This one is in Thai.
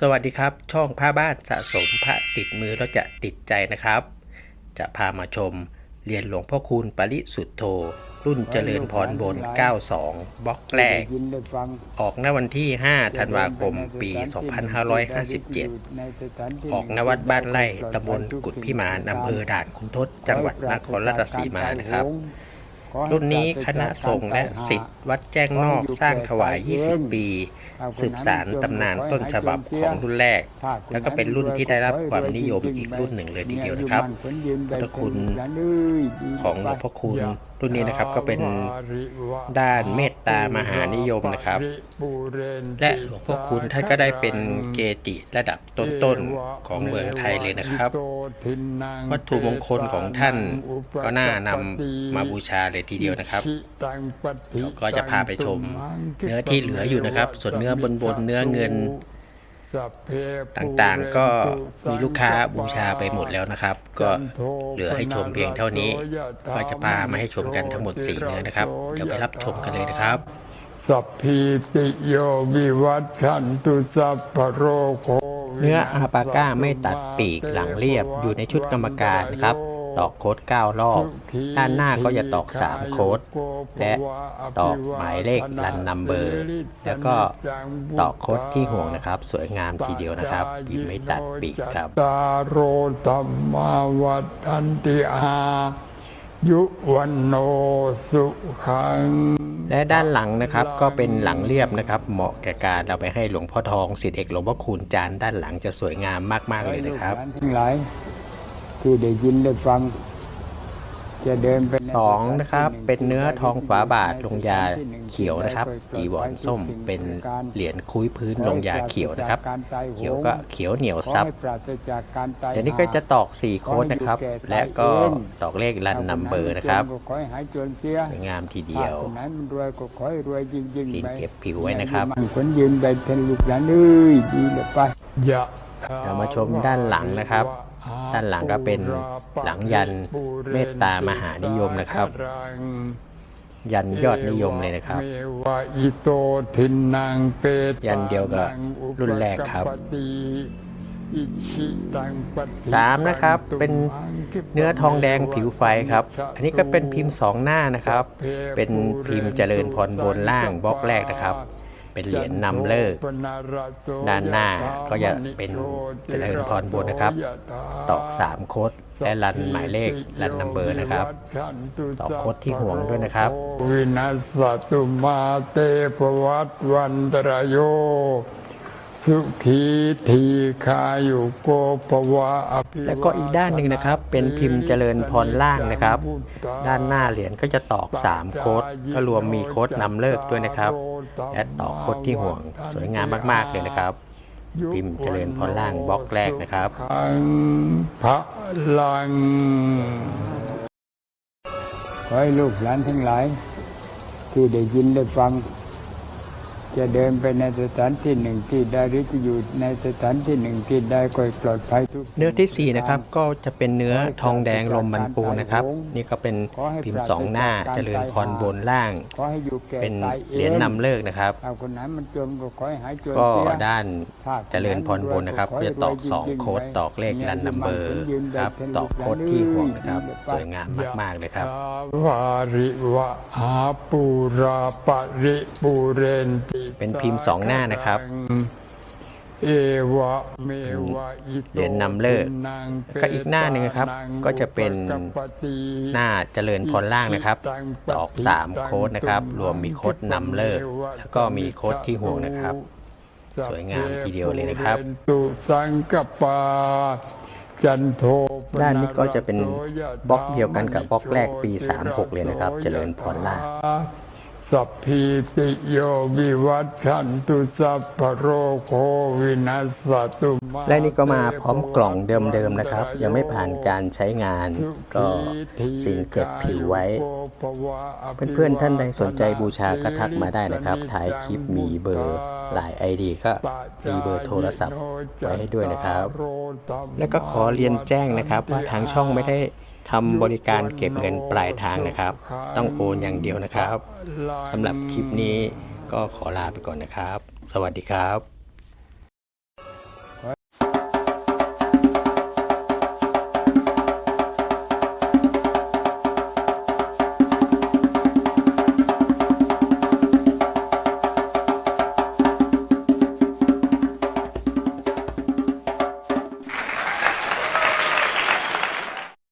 สวัสดีครับ ช่องผ้าบ้านสะสมพระติดมือแล้วจะติดใจนะครับ จะพามาชมเรียนหลวงพ่อคูณปริสุทธโธ รุ่นเจริญพรบน 92 บล็อกแรก ออกณวันที่ 5 ธันวาคม ปี 2557 ออกณวัดบ้านไร่ตำบลกุดพิมานอำเภอด่านคุณทศ จังหวัดนครราชสีมานะครับ รุ่นนี้คณะสงฆ์และสิทธิ์วัดแจ้งนอกสร้างถวาย 20 ปี สืบสารตำนานต้นฉบับของรุ่นแรก แล้วก็เป็นรุ่นที่ได้รับความนิยมอีกรุ่นหนึ่งเลยทีเดียวนะครับพุทธคุณของหลวงพ่อคูณรุ่นนี้นะครับก็เป็นด้านเมตตามหานิยมนะครับ และหลวงพ่อคูณท่านก็ได้เป็นเกจิระดับต้นๆของเมืองไทยเลยนะครับ วัตถุมงคลของท่านก็น่านำมาบูชาเลยทีเดียวนะครับเดี๋ยวก็จะพาไปชม เนื้อที่เหลืออยู่นะครับ ส่วนเนื้อบนบนๆเนื้อเงิน ต่างๆ ก็มีลูกค้าบูชาไปหมดแล้วนะครับ ก็เหลือให้ชมเพียงเท่านี้ ก็จะพามาให้ชมกันทั้งหมด4เนื้อนะครับ เดี๋ยวไปรับชมกันเลยนะครับสัพพีติโยวิวัตชันตุสัพพะโรโควิเนื้ออาปาก้าไม่ตัดปีกหลังเรียบอยู่ในชุดกรรมการนะครับ ตอกโค้ด 9 รอบ ด้านหน้าก็จะตอก 3 โค้ด และตอกหมายเลขรันนัมเบอร์ แล้วก็ตอกโค้ดที่ห่วงนะครับ สวยงามทีเดียวนะครับพิมพ์ไม่ตัดปีกครับตาโรธรรมาวัฏันติอายุวันโนสุขังและด้านหลังนะครับก็เป็นหลังเรียบนะครับ เหมาะแก่การเอาไปให้หลวงพ่อทองสิทธิเอกหลวงพ่อคูณจานด้านหลังจะสวยงามมาก ๆ เลยนะครับให้ลูกหลานทั้งหลาย ที่ได้ยินได้ฟัง จะเดินไปในสองนะครับเป็นเนื้อทองฝาบาทลงยาเขียวนะครับจีวรส้มเป็นเหรียญคุ้ยพื้นลงยาเขียวนะครับ เขียวก็เขียวเหนียวซับขอให้ปราศจากการตายเดี๋ยวนี้ก็จะตอก4โค้ดนะครับ และก็ตอกเลขรันนัมเบอร์นะครับขอให้หายจนเสียสวยงามทีเดียวคนไหนมันรวยก็ขอให้รวยยิ่งๆซีนไปเก็บผิวไว้นะครับมันคนยืนไปเป็นลูกหลานเอ้ยดีเลยไปยะเรามาชมด้านหลังนะครับ ด้านหลังก็เป็นหลังยันเมตตามหานิยมนะครับ ยันยอดนิยมเลยนะครับ ยันเดียวกับรุ่นแรกครับสามนะครับเป็นเนื้อทองแดงผิวไฟครับ อันนี้ก็เป็นพิมพ์สองหน้านะครับบเป็นพิมพ์เจริญพรบนล่างบล็อกแรกนะครับ เป็นเหรียญนำเลิก ด้านหน้าก็จะเป็นเจริญพรบนนะครับ ตอกสามโค้ดและรันหมายเลขรันนัมเบอร์นะครับ ตอกโค้ดที่ห่วงด้วยนะครับ วินัสตุมาเตภวัตวันตรโย สุขีทีคายุโกภวะอภิแล้วก็อีกด้านหนึ่งนะครับ เป็นพิมพ์เจริญพรล่างนะครับ ด้านหน้าเหรียญก็จะตอก 3 โค้ดก็รวมมีโค้ดนำเลิกด้วยนะครับและตอกโค้ดที่ห่วงสวยงามมากๆเลยนะครับ พิมพ์เจริญพรล่างบล็อกแรกนะครับขังพระลังขอให้ลูกหลานทั้งหลาย ที่ได้ยินได้ฟัง จะเดินไปในสถานที่หนึ่งที่ใดหรือจะอยู่ในสถานที่หนึ่งที่ใดก็ให้ปลอดภัยทุกเนื้อที่สี่นะครับ ก็จะเป็นเนื้อทองแดงลมบันปูนะครับ นี่ก็เป็นพิมพ์สองหน้าเจริญพรบนล่างขอให้อยู่แก่เป็นตายองเหรียญนำเลิกนะครับเอาคนไหนมันจนก็ขอให้หายจนก็เสียด้านเจริญพรบนนะครับก็จะตอก2โค้ดตอกเลขรันนัมเบอร์ครับตอกโค้ดที่ห่วงนะครับสวยงามมากๆเลยครับวาริวะหาปูราปริปูเรนติเป็นพิมพ์สองหน้านะครับเอวะเมวะอิเหรียญนำเลิกก็อีกหน้าหนึ่งครับ ก็จะเป็นหน้าเจริญพรล่างนะครับตอก3โค้ดนะครับ รวมมีโค้ดนำเลิกแล้วก็มีโค้ดที่ห่วงนะครับ สวยงามทีเดียวเลยนะครับตุสังกปาจันโทด้านนี้ก็จะเป็นบล็อกเดียวกันกับบล็อกแรกปี 36 เลยนะครับ เจริญพรล่าง สัพพีติโยวิวัตชันตุสัพพะโรโควินัสสตุมาและนี่ก็มาพร้อมกล่องเดิมๆนะครับ ยังไม่ผ่านการใช้งานก็สินเก็บผิวไว้ เพื่อนๆท่านใดสนใจบูชาก็ทักมาได้นะครับท้ายคลิปมีเบอร์หลาย ID ก็มีเบอร์โทรศัพท์ไว้ให้ด้วยนะครับ แล้วก็ขอเรียนแจ้งนะครับว่าทางช่องไม่ได้ ทำบริการเก็บเงินปลายทางนะครับ ต้องโอนอย่างเดียวนะครับสำหรับคลิปนี้ก็ขอลาไปก่อนนะครับ สวัสดีครับ